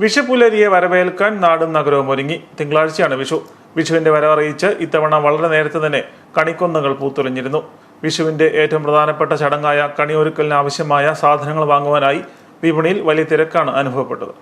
വിഷുപുലരിയെ വരവേൽക്കാൻ നാടും നഗരവും ഒരുങ്ങി. തിങ്കളാഴ്ചയാണ് വിഷു. വിഷുവിന്റെ വരവറിയിച്ച് ഇത്തവണ വളരെ നേരത്തെ തന്നെ കണിക്കൊന്നുകൾ പൂത്തുലഞ്ഞിരുന്നു. വിഷുവിന്റെ ഏറ്റവും പ്രധാനപ്പെട്ട ചടങ്ങായ കണിയൊരുക്കലിന് ആവശ്യമായ സാധനങ്ങൾ വാങ്ങുവാനായി വിപണിയിൽ വലിയ തിരക്കാണ് അനുഭവപ്പെട്ടത്.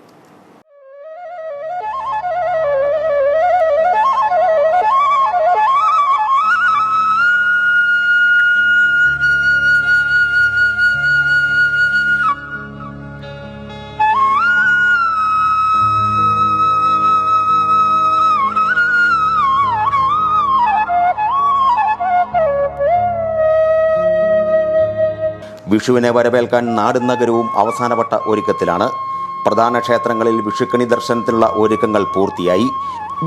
വിഷുവിനെ വരവേൽക്കാൻ നാടും നഗരവും അവസാനവട്ട ഒരുക്കത്തിലാണ്. പ്രധാന ക്ഷേത്രങ്ങളിൽ വിഷുക്കണി ദർശനത്തിനുള്ള ഒരുക്കങ്ങൾ പൂർത്തിയായി.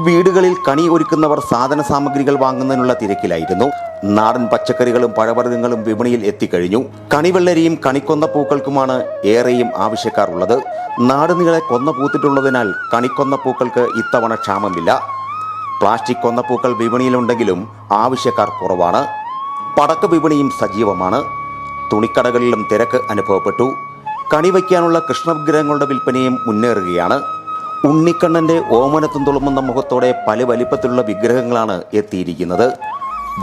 വീടുകളിൽ കണി ഒരുക്കുന്നവർ സാധന സാമഗ്രികൾ വാങ്ങുന്നതിനുള്ള തിരക്കിലായിരുന്നു. നാടൻ പച്ചക്കറികളും പഴവർഗങ്ങളും വിപണിയിൽ എത്തിക്കഴിഞ്ഞു. കണിവെള്ളരിയും കണിക്കൊന്ന പൂക്കൾക്കുമാണ് ഏറെയും ആവശ്യക്കാർ ഉള്ളത് നാടുനീളെ കൊന്ന പൂത്തിട്ടുള്ളതിനാൽ കണിക്കൊന്ന പൂക്കൾക്ക് ഇത്തവണ ക്ഷാമമില്ല. പ്ലാസ്റ്റിക് കൊന്ന പൂക്കൾ വിപണിയിലുണ്ടെങ്കിലും ആവശ്യക്കാർ കുറവാണ്. പടക്ക വിപണിയും സജീവമാണ്. തുണിക്കടകളിലും തിരക്ക് അനുഭവപ്പെട്ടു. കണി കണിവയ്ക്കാനുള്ള കൃഷ്ണവിഗ്രഹങ്ങളുടെ വിൽപ്പനയും മുന്നേറുകയാണ്. ഉണ്ണിക്കണ്ണന്റെ ഓമനത്തും തുളുമ്പുന്ന മുഖത്തോടെ പല വലിപ്പത്തിലുള്ള വിഗ്രഹങ്ങളാണ് എത്തിയിരിക്കുന്നത്.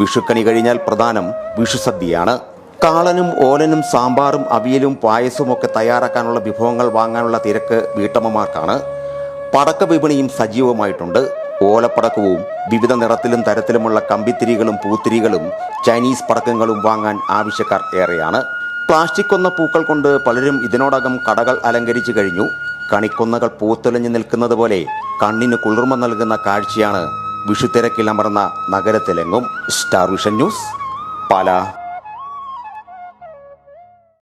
വിഷുക്കണി കഴിഞ്ഞാൽ പ്രധാനം വിഷുസദ്യയാണ് കാളനും ഓലനും സാമ്പാറും അവിയലും പായസവും ഒക്കെ തയ്യാറാക്കാനുള്ള വിഭവങ്ങൾ വാങ്ങാനുള്ള തിരക്ക് വീട്ടമ്മമാർക്കാണ്. പടക്ക വിപണിയും സജീവമായിട്ടുണ്ട്. ഓലപ്പടക്കവും വിവിധ നിറത്തിലും തരത്തിലുമുള്ള കമ്പിത്തിരികളും പൂത്തിരികളും ചൈനീസ് പടക്കങ്ങളും വാങ്ങാൻ ആവശ്യക്കാർ ഏറെയാണ്. പ്ലാസ്റ്റിക് കൊന്ന പൂക്കൾ കൊണ്ട് പലരും ഇതിനോടകം കടകൾ അലങ്കരിച്ചു കഴിഞ്ഞു. കണിക്കൊന്നകൾ പൂത്തൊലഞ്ഞു നിൽക്കുന്നത് പോലെ കണ്ണിന് കുളിർമ നൽകുന്ന കാഴ്ചയാണ് വിഷുത്തിരക്കിലമർന്ന നഗരത്തിലെങ്ങും. Star vision news Pala.